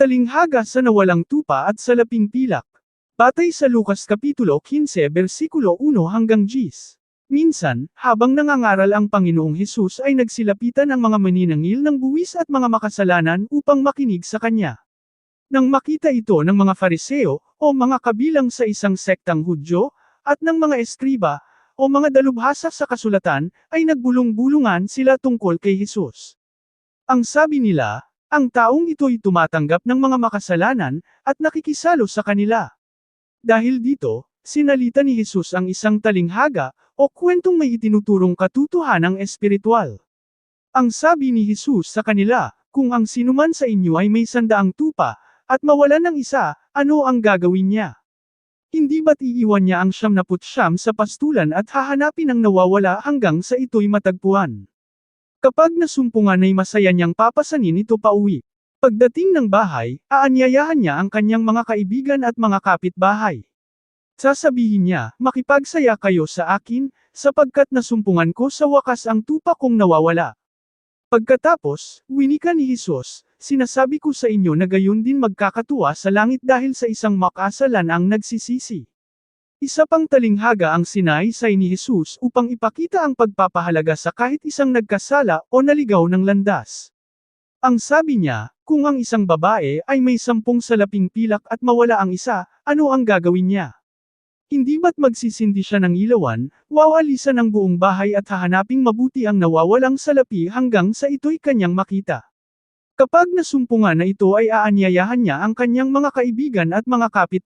Talinghaga sa nawalang tupa at salaping pilak. Batay sa Lukas Kapitulo 15 versikulo 1 hanggang 10. Minsan, habang nangangaral ang Panginoong Hesus ay nagsilapitan ang mga maninangil ng buwis at mga makasalanan upang makinig sa kanya. Nang makita ito ng mga fariseo, o mga kabilang sa isang sektang Hudyo, at ng mga eskriba, o mga dalubhasa sa kasulatan, ay nagbulong-bulungan sila tungkol kay Hesus. Ang sabi nila, ang taong ito'y tumatanggap ng mga makasalanan, at nakikisalo sa kanila. Dahil dito, sinalita ni Jesus ang isang talinghaga, o kwentong may itinuturong katutuhanang espiritual. Ang sabi ni Jesus sa kanila, kung ang sinuman sa inyo ay may sandaang tupa, at mawalan ng isa, ano ang gagawin niya? Hindi ba't iiwan niya ang siyam na putsyam sa pastulan at hahanapin ang nawawala hanggang sa ito'y matagpuan? Kapag nasumpungan ay masaya niyang papasanin ito pauwi. Pagdating ng bahay, aanyayahan niya ang kanyang mga kaibigan at mga kapitbahay. Sasabihin niya, makipagsaya kayo sa akin, sapagkat nasumpungan ko sa wakas ang tupa kong nawawala. Pagkatapos, winika ni Jesus, sinasabi ko sa inyo na gayon din magkakatuwa sa langit dahil sa isang makasalan ang nagsisisi. Isa pang talinghaga ang sinaysay ni Jesus upang ipakita ang pagpapahalaga sa kahit isang nagkasala o naligaw ng landas. Ang sabi niya, kung ang isang babae ay may sampung salaping pilak at mawala ang isa, ano ang gagawin niya? Hindi ba't magsisindi siya ng ilawan, wawalisan ang buong bahay at hahanaping mabuti ang nawawalang salapi hanggang sa ito'y kanyang makita. Kapag nasumpungan na ito ay aanyayahan niya ang kanyang mga kaibigan at mga kapit